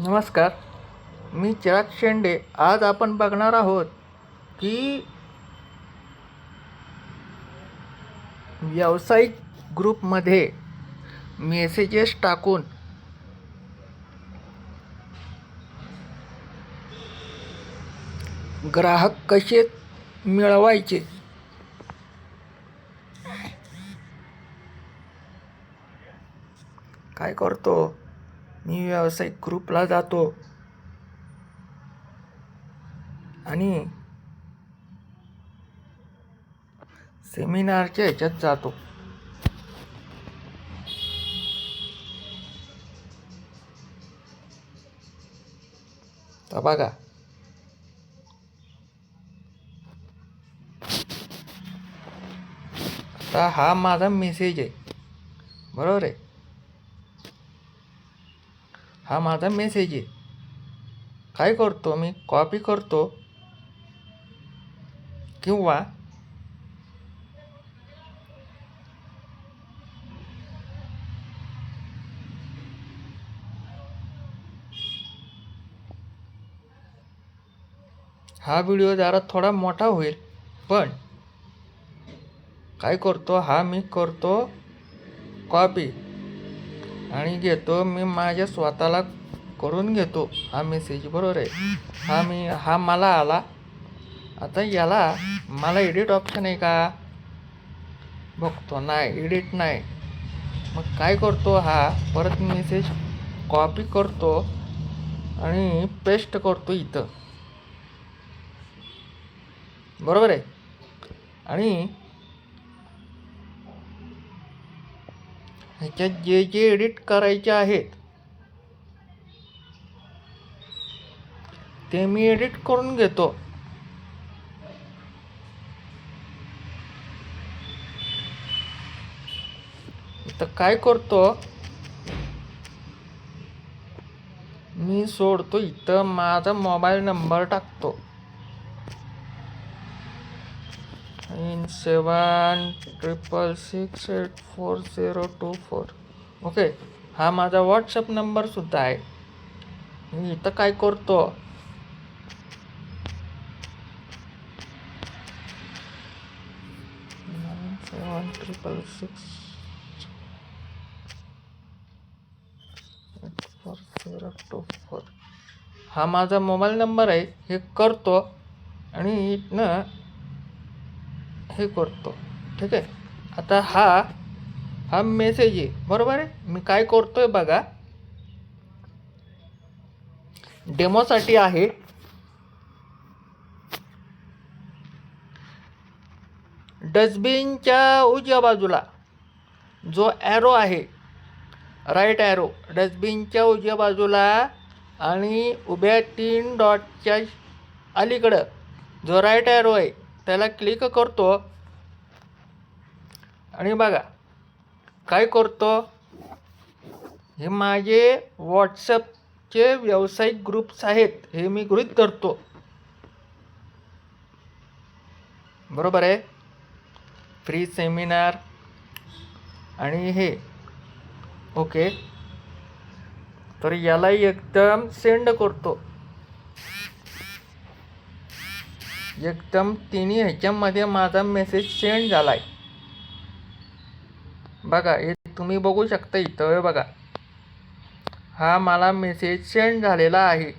नमस्कार मी चिराग शेंडे. आज आपण बघणार आहोत की व्यावसायिक ग्रुपमध्ये मेसेजेस टाकून ग्राहक कसे मिळवायचे? काय करतो? मी व्यावसायिक ग्रुपला जातो. आणि सेमिनारच्या ह्याच्यात जातो. तर बघा. आता हा माझा मेसेज आहे. बरोबर आहे? हा माझा मेसेज आहे. काय करतो मी कॉपी करतो. किंवा हा व्हिडिओ जरा थोडा मोठा होईल. पण काय करतो? हा मी करतो कॉपी आणि घेतो मी माझ्या स्वतःला करून घेतो. हा मेसेज बरोबर आहे. हा मी हा मला आला. आता याला मला एडिट ऑप्शन आहे का? बघतो. नाही एडिट नाही. मग काय करतो हा? परत मेसेज कॉपी करतो आणि पेस्ट करतो इथं. बरोबर आहे? आणि ह्याच्यात जे जे एडिट करायचे आहेत ते मी एडिट करून घेतो. तर काय करतो? मी सोडतो इथं माझा मोबाईल नंबर टाकतो. Nine seven triple six eight four zero two four okay हा माझा व्हॉट्सअप नंबरसुद्धा आहे. मी इथं काय करतो? Nine seven triple six eight four zero two four हा माझा मोबाईल नंबर आहे. हे करतो आणि इथनं हे करतो. ठीक आहे? आता हा हा मेसेज आहे. बरोबर आहे? मी काय करतोय बघा. डेमोसाठी आहे. डस्टबिनच्या उजव्या बाजूला जो ॲरो आहे राईट ॲरो डस्टबिनच्या उजव्या बाजूला आणि उभ्या तीन डॉटच्या अलीकडं जो राईट ॲरो आहे त्याला क्लिक करतो. आणि बघा काय करतो? हे माझे व्हॉट्सअपचे व्यावसायिक ग्रुप्स आहेत हे मी गृहीत धरतो. बरोबर आहे? फ्री सेमिनार आणि हे. ओके तर याला एकदम सेंड करतो. एकदम तिन्ही ह्याच्यामध्ये माझा मेसेज सेंड झाला आहे बघा हे तुम्ही बघू शकता इथं बघा. हा मला मेसेज सेंड झालेला आहे.